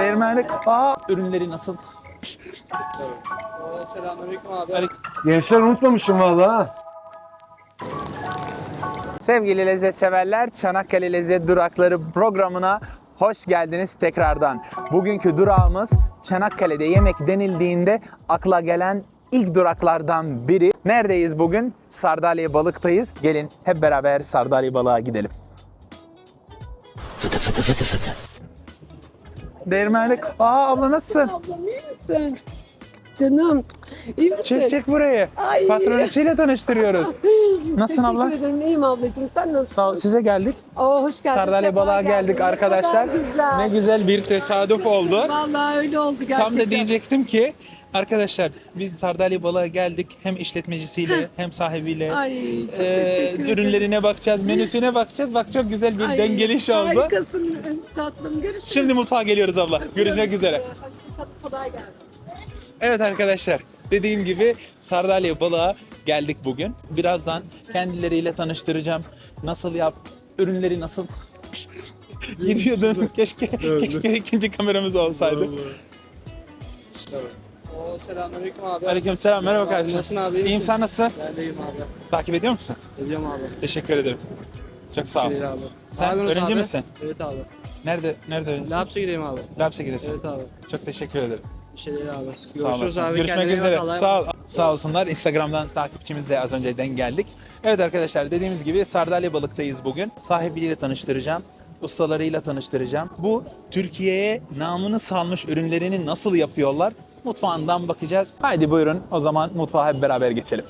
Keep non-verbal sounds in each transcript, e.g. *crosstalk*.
Değirmenlik. Aa ürünleri nasıl? Oo, Selamünaleyküm abi. Gençler unutmamışım valla ha. Sevgili lezzet severler, Çanakkale Lezzet Durakları programına hoş geldiniz tekrardan. Bugünkü durağımız Çanakkale'de yemek denildiğinde akla gelen ilk duraklardan biri. Neredeyiz bugün? Sardalya Balık'tayız. Gelin hep beraber Sardalya Balık'a gidelim. Değirmenlik. Aa abla nasılsın? Ablam iyi misin? Canım iyi misin? Çek çek burayı. Ay. Patronuyla tanıştırıyoruz. *laughs* Nasılsın Teşekkür abla? ederim. İyiyim ablacığım. Sen nasılsın? Sağ ol. Size geldik. Oo, hoş geldin. Sardalya geldin. geldik Ne arkadaşlar. kadar güzel. Ne güzel bir tesadüf oldu. Vallahi öyle oldu gerçekten. Tam da diyecektim ki arkadaşlar biz Sardalya Balık'a geldik. Hem işletmecisiyle hem sahibiyle. Ay çok Ee, teşekkür ederim. ürünlerine bakacağız, menüsüne bakacağız. Bak çok güzel bir Ay, dengeliş oldu. Harikasın tatlım. Görüşürüz. Şimdi mutfağa geliyoruz abla. Görüşmek üzere. Kolay gelsin. Evet arkadaşlar dediğim gibi Sardalya Balık'a geldik bugün. Birazdan kendileriyle tanıştıracağım. Nasıl yap, ürünleri nasıl *laughs* gidiyordun. *laughs* keşke keşke ikinci kameramız olsaydı. Oo, Selamünaleyküm abi. Aleykümselam merhaba Abi, kardeşim. nasılsın abi, iyi İyiyim misin? sen nasılsın? Ben de iyiyim abi. Takip ediyor musun? Ediyorum abi. Teşekkür ederim. Çok sağ ol. Abi. Sen Abi öğrenci abi? misin? Evet abi. Nerede nerede öğrencisin? Laps'a gideyim abi. Laps'e gidesin. Evet abi. Çok teşekkür ederim. Bir şey değil abi. Görüşürüz abi. Görüşmek Kendine üzere. Sağ ol. Sağ olsunlar. Instagram'dan takipçimizle az önceden geldik. Evet arkadaşlar dediğimiz gibi Sardalya Balık'tayız bugün. Sahibiyle tanıştıracağım. Ustalarıyla tanıştıracağım. Bu Türkiye'ye namını salmış ürünlerini nasıl yapıyorlar? Mutfağından bakacağız. Haydi buyurun o zaman mutfağa hep beraber geçelim.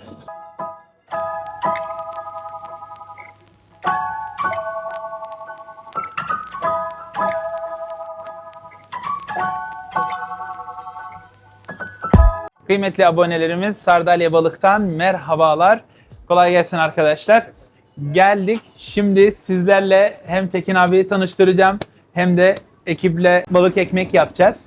Kıymetli abonelerimiz Sardalya Balık'tan merhabalar. Kolay gelsin arkadaşlar. Geldik. Şimdi sizlerle hem Tekin abiyi tanıştıracağım hem de ekiple balık ekmek yapacağız.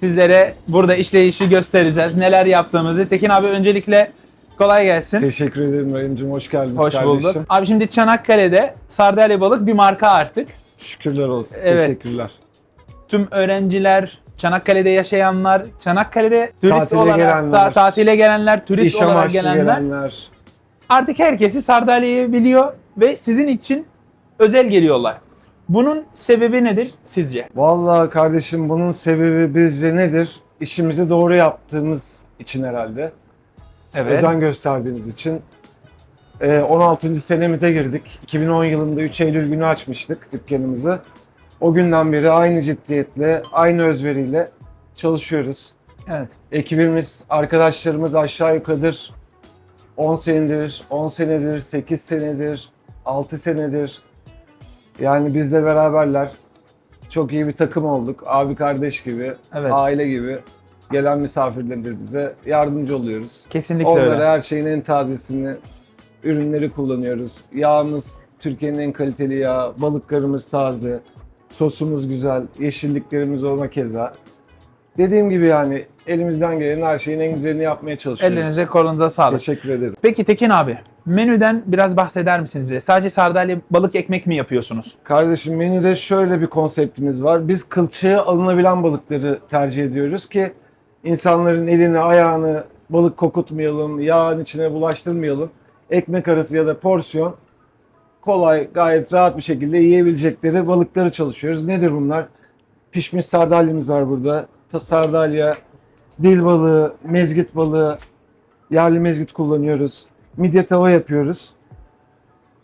Sizlere burada işleyişi göstereceğiz. Neler yaptığımızı. Tekin abi öncelikle kolay gelsin. Teşekkür ederim Rayıncığım. Hoş geldiniz Hoş kardeşim. bulduk. Abi şimdi Çanakkale'de Sardalya Balık bir marka artık. Şükürler olsun. Evet. Teşekkürler. Tüm öğrenciler, Çanakkale'de yaşayanlar, Çanakkale'de turist Tatile olarak gelenler. ta- tatile gelenler, turist İş olarak gelenler. gelenler. Artık herkesi Sardalya'yı biliyor ve sizin için özel geliyorlar. Bunun sebebi nedir sizce? Vallahi kardeşim bunun sebebi bizce nedir? İşimizi doğru yaptığımız için herhalde. Özen gösterdiğimiz için. Ee, 16. senemize girdik. 2010 yılında 3 Eylül günü açmıştık dükkanımızı. O günden beri aynı ciddiyetle, aynı özveriyle çalışıyoruz. Evet. Ekibimiz, arkadaşlarımız aşağı yukarıdır 10 senedir, 10 senedir, 8 senedir, 6 senedir. Yani bizle beraberler. Çok iyi bir takım olduk. Abi kardeş gibi, Evet. aile gibi. Gelen misafirlerimize yardımcı oluyoruz. Kesinlikle Onlara öyle. her şeyin en tazesini, ürünleri kullanıyoruz. Yağımız Türkiye'nin en kaliteli yağı, balıklarımız taze, sosumuz güzel, yeşilliklerimiz ona keza. Dediğim gibi yani elimizden gelen her şeyin en güzelini yapmaya çalışıyoruz. Elinize kolunuza sağlık. Teşekkür ederim. Peki Tekin abi, menüden biraz bahseder misiniz bize? Sadece sardalya balık ekmek mi yapıyorsunuz? Kardeşim menüde şöyle bir konseptimiz var. Biz kılçığı alınabilen balıkları tercih ediyoruz ki insanların elini ayağını balık kokutmayalım, yağın içine bulaştırmayalım. Ekmek arası ya da porsiyon kolay, gayet rahat bir şekilde yiyebilecekleri balıkları çalışıyoruz. Nedir bunlar? Pişmiş sardalyamız var burada. Sardalya, dil balığı, mezgit balığı, yerli mezgit kullanıyoruz. Midye tava yapıyoruz.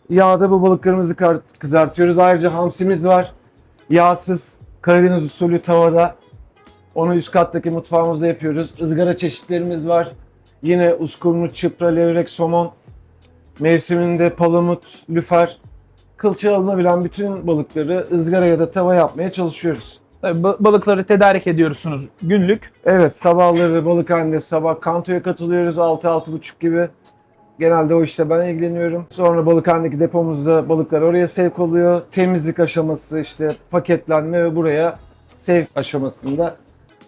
Yağda bu balıklarımızı kızartıyoruz. Ayrıca hamsimiz var. Yağsız Karadeniz usulü tavada. Onu üst kattaki mutfağımızda yapıyoruz. Izgara çeşitlerimiz var. Yine uskumru, çıpra, levrek, somon. Mevsiminde palamut, lüfer. Kılçığı alınabilen bütün balıkları ızgara ya da tava yapmaya çalışıyoruz. Tabii balıkları tedarik ediyorsunuz günlük. Evet sabahları balıkhanede sabah kantoya katılıyoruz 6-6.30 gibi. Genelde o işte ben ilgileniyorum. Sonra balıkhanedeki depomuzda balıklar oraya sevk oluyor. Temizlik aşaması işte paketlenme ve buraya sevk aşamasında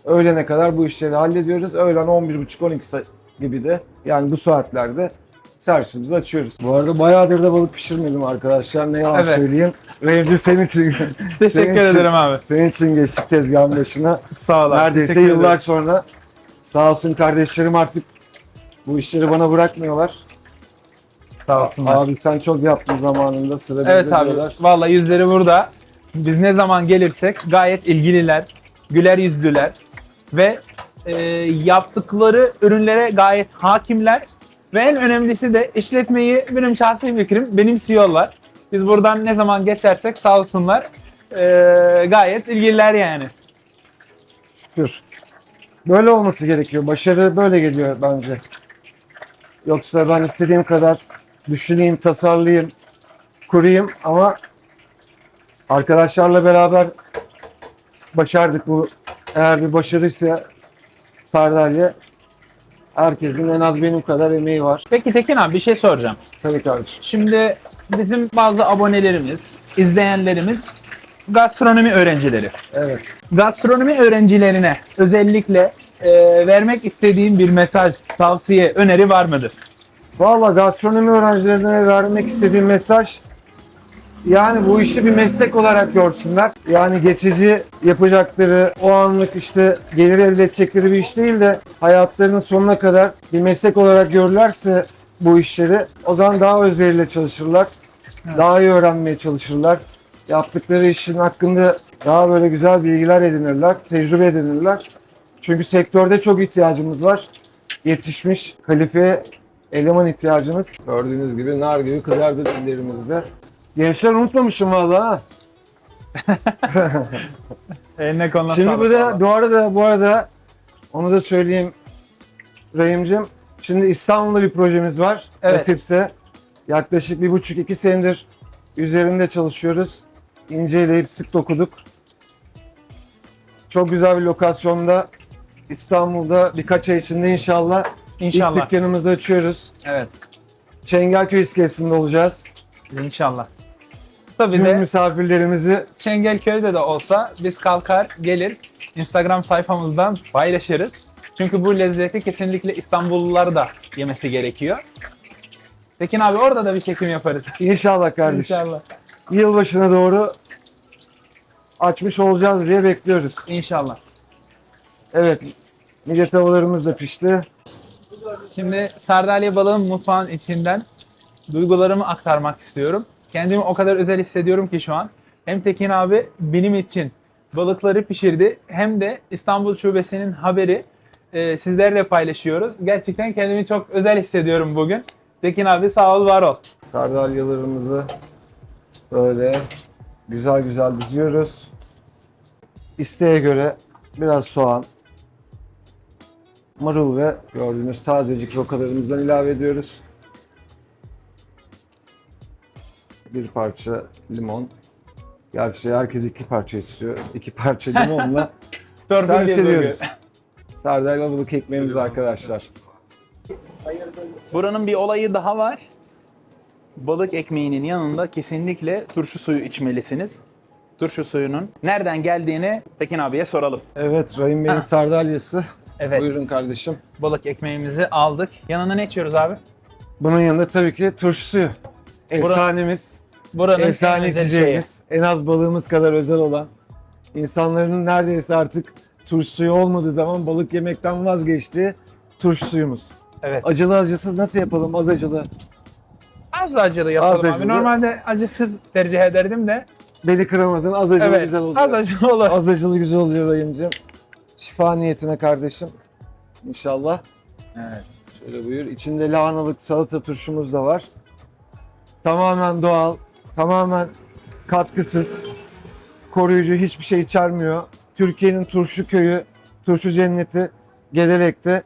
öğlene kadar bu işleri hallediyoruz. Öğlen 11.30-12 sa- gibi de yani bu saatlerde servisimizi açıyoruz. Bu arada bayağıdır da balık pişirmedim arkadaşlar. Ne yalan Evet. söyleyeyim. Remzi senin için. *laughs* Teşekkür senin için- ederim abi. Senin için geçtik tezgahın başına. Sağ ol abi. Neredeyse yıllar ederim. sonra sağ olsun kardeşlerim artık bu işleri bana bırakmıyorlar. Sağ olsunlar. Abi sen çok yaptın zamanında sıra bizde Evet abi. diyorlar. Vallahi yüzleri burada. Biz ne zaman gelirsek gayet ilgililer, güler yüzlüler ve e, yaptıkları ürünlere gayet hakimler ve en önemlisi de işletmeyi benim şahsi fikrim benimsiyorlar. Biz buradan ne zaman geçersek sağ olsunlar e, gayet ilgililer yani. Şükür. Böyle olması gerekiyor. Başarı böyle geliyor bence. Yoksa ben istediğim kadar düşüneyim, tasarlayayım, kurayım ama arkadaşlarla beraber başardık bu. Eğer bir başarıysa sardalya herkesin en az benim kadar emeği var. Peki Tekin abi bir şey soracağım. Tabii kardeşim. Şimdi bizim bazı abonelerimiz, izleyenlerimiz gastronomi öğrencileri. Evet. gastronomi öğrencilerine özellikle e, vermek istediğin bir mesaj, tavsiye, öneri var mıdır? Valla gastronomi öğrencilerine vermek istediğim mesaj yani bu işi bir meslek olarak görsünler. Yani geçici yapacakları, o anlık işte gelir elde edecekleri bir iş değil de hayatlarının sonuna kadar bir meslek olarak görürlerse bu işleri o zaman daha özveriyle çalışırlar. Daha iyi öğrenmeye çalışırlar. Yaptıkları işin hakkında daha böyle güzel bilgiler edinirler, tecrübe edinirler. Çünkü sektörde çok ihtiyacımız var. Yetişmiş, kalifiye eleman ihtiyacımız. Gördüğünüz gibi nar gibi kızardı dillerimizde. Gençler unutmamışım valla. *laughs* Eline koluna Şimdi da valla. bu arada bu arada onu da söyleyeyim Rahim'cim. Şimdi İstanbul'da bir projemiz var. Evet. Nasipse. Yaklaşık bir buçuk iki senedir üzerinde çalışıyoruz. İnceleyip sık dokuduk. Çok güzel bir lokasyonda İstanbul'da birkaç ay içinde inşallah, ilk İnşallah. dükkanımızı açıyoruz. Evet, Çengelköy iskelesinde olacağız. inşallah. Tabii Tüm de misafirlerimizi Çengelköy'de de olsa biz kalkar gelir Instagram sayfamızdan paylaşırız. Çünkü bu lezzeti kesinlikle İstanbullular da yemesi gerekiyor. Tekin abi orada da bir çekim yaparız. inşallah kardeşim. İnşallah. Yılbaşına doğru açmış olacağız diye bekliyoruz. İnşallah. Evet. Millet havalarımız da pişti. Şimdi sardalya balığın mutfağın içinden duygularımı aktarmak istiyorum. Kendimi o kadar özel hissediyorum ki şu an. Hem Tekin abi benim için balıkları pişirdi hem de İstanbul Şubesi'nin haberi e, sizlerle paylaşıyoruz. Gerçekten kendimi çok özel hissediyorum bugün. Tekin abi sağ ol var ol. Sardalyalarımızı böyle güzel güzel diziyoruz. İsteğe göre biraz soğan, marul ve gördüğünüz tazecik rokalarımızdan ilave ediyoruz. Bir parça limon. Gerçi herkes iki parça istiyor. İki parça limonla *laughs* servis ediyoruz. Sardalya balık ekmeğimiz arkadaşlar. Buranın bir olayı daha var. Balık ekmeğinin yanında kesinlikle turşu suyu içmelisiniz. Turşu suyunun nereden geldiğini Tekin abiye soralım. Evet, Rahim Bey'in sardalyası. Evet. Buyurun kardeşim. Balık ekmeğimizi aldık. Yanına ne içiyoruz abi? Bunun yanında tabii ki turşu suyu. Efsanemiz, Buranın en efsane özel şeyi. içeceğimiz, en az balığımız kadar özel olan, insanların neredeyse artık turşu suyu olmadığı zaman balık yemekten vazgeçtiği turşu suyumuz. Evet. Acılı acısız nasıl yapalım? Az acılı. Az acılı yapalım Az abi. acılı. Normalde acısız tercih ederdim de. Beni kıramadın. Az acılı evet. güzel oluyor. Az acılı olur. Az acılı güzel oluyor dayımcığım. Şifa niyetine kardeşim. İnşallah. Evet. Şöyle buyur. İçinde lahanalık salata turşumuz da var. Tamamen doğal, tamamen katkısız, koruyucu hiçbir şey içermiyor. Türkiye'nin turşu köyü, turşu cenneti Gelelek'te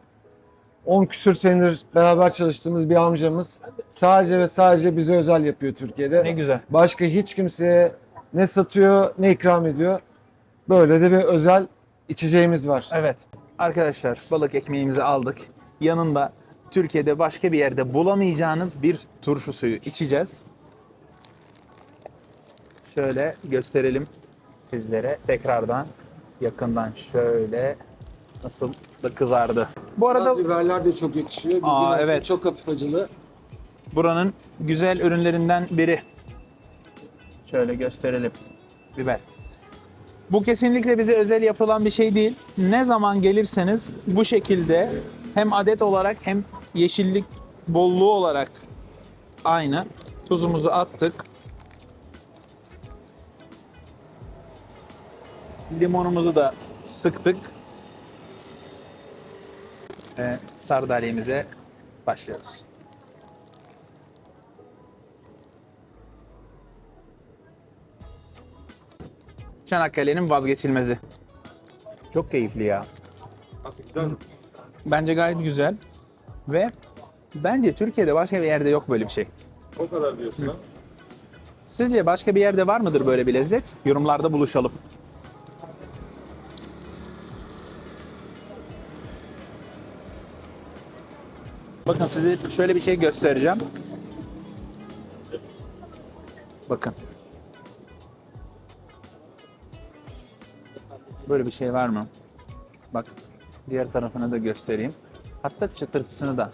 10 küsür senedir beraber çalıştığımız bir amcamız sadece ve sadece bize özel yapıyor Türkiye'de. Ne güzel. Başka hiç kimseye ne satıyor ne ikram ediyor. Böyle de bir özel içeceğimiz var. Evet. Arkadaşlar balık ekmeğimizi aldık. Yanında Türkiye'de başka bir yerde bulamayacağınız bir turşu suyu içeceğiz. Şöyle gösterelim sizlere tekrardan yakından şöyle nasıl da kızardı. Bu arada biberler de çok yakışıyor. Aa, evet. Çok hafif acılı. buranın güzel ürünlerinden biri. Şöyle gösterelim. Biber. Bu kesinlikle bize özel yapılan bir şey değil. Ne zaman gelirseniz bu şekilde hem adet olarak hem yeşillik bolluğu olarak aynı. Tuzumuzu attık. Limonumuzu da sıktık. Ve sardalyemize başlıyoruz. Çanakkale'nin vazgeçilmezi. Çok keyifli ya. Nasıl güzel mi? Bence gayet güzel. Ve bence Türkiye'de başka bir yerde yok böyle bir şey. O kadar diyorsun ha. Sizce başka bir yerde var mıdır böyle bir lezzet? Yorumlarda buluşalım. Bakın size şöyle bir şey göstereceğim. Bakın. Böyle bir şey var mı? Bak diğer tarafını da göstereyim. Hatta çıtırtısını da.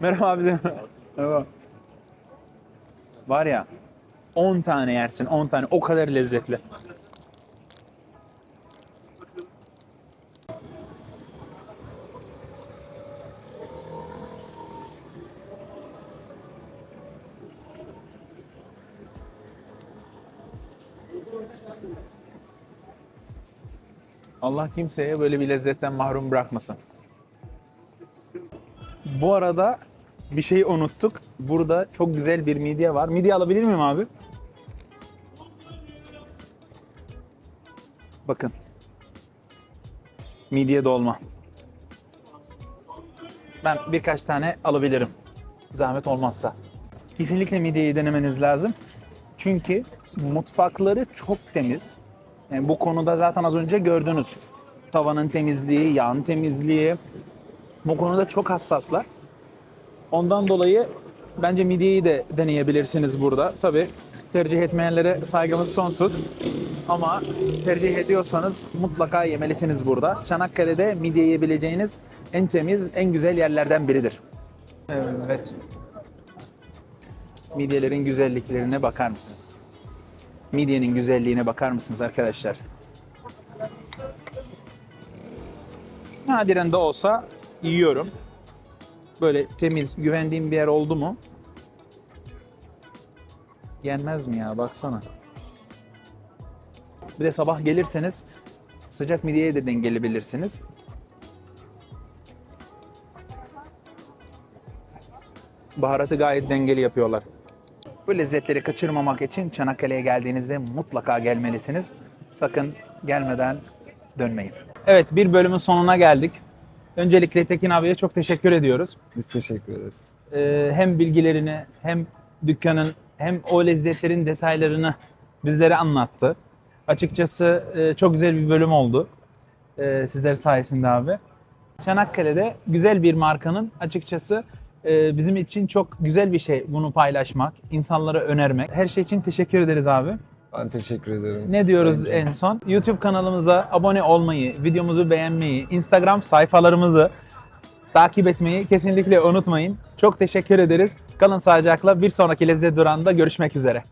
Merhaba abicim. Merhaba. Var ya 10 tane yersin 10 tane o kadar lezzetli. Allah kimseye böyle bir lezzetten mahrum bırakmasın. Bu arada bir şeyi unuttuk. Burada çok güzel bir midye var. Midye alabilir miyim abi? Bakın. Midye dolma. Ben birkaç tane alabilirim. Zahmet olmazsa. Kesinlikle midyeyi denemeniz lazım. Çünkü mutfakları çok temiz. Yani bu konuda zaten az önce gördünüz. Tavanın temizliği, yağın temizliği. Bu konuda çok hassaslar. Ondan dolayı bence midyeyi de deneyebilirsiniz burada. Tabi tercih etmeyenlere saygımız sonsuz. Ama tercih ediyorsanız mutlaka yemelisiniz burada. Çanakkale'de midye yiyebileceğiniz en temiz, en güzel yerlerden biridir. Evet. Midyelerin güzelliklerine bakar mısınız? Midyenin güzelliğine bakar mısınız arkadaşlar? Nadiren de olsa yiyorum böyle temiz, güvendiğim bir yer oldu mu? Yenmez mi ya? Baksana. Bir de sabah gelirseniz sıcak midyeye de dengelebilirsiniz. Baharatı gayet dengeli yapıyorlar. Bu lezzetleri kaçırmamak için Çanakkale'ye geldiğinizde mutlaka gelmelisiniz. Sakın gelmeden dönmeyin. Evet bir bölümün sonuna geldik. Öncelikle Tekin abiye çok teşekkür ediyoruz. Biz teşekkür ederiz. Ee, hem bilgilerini hem dükkanın hem o lezzetlerin detaylarını bizlere anlattı. Açıkçası e, çok güzel bir bölüm oldu. E, sizler sayesinde abi. Çanakkale'de güzel bir markanın açıkçası e, bizim için çok güzel bir şey bunu paylaşmak, insanlara önermek. Her şey için teşekkür ederiz abi. Ben teşekkür ederim. Ne diyoruz Bence- en son? YouTube kanalımıza abone olmayı, videomuzu beğenmeyi, Instagram sayfalarımızı takip etmeyi kesinlikle unutmayın. Çok teşekkür ederiz. Kalın sağlıcakla bir sonraki lezzet durağında görüşmek üzere.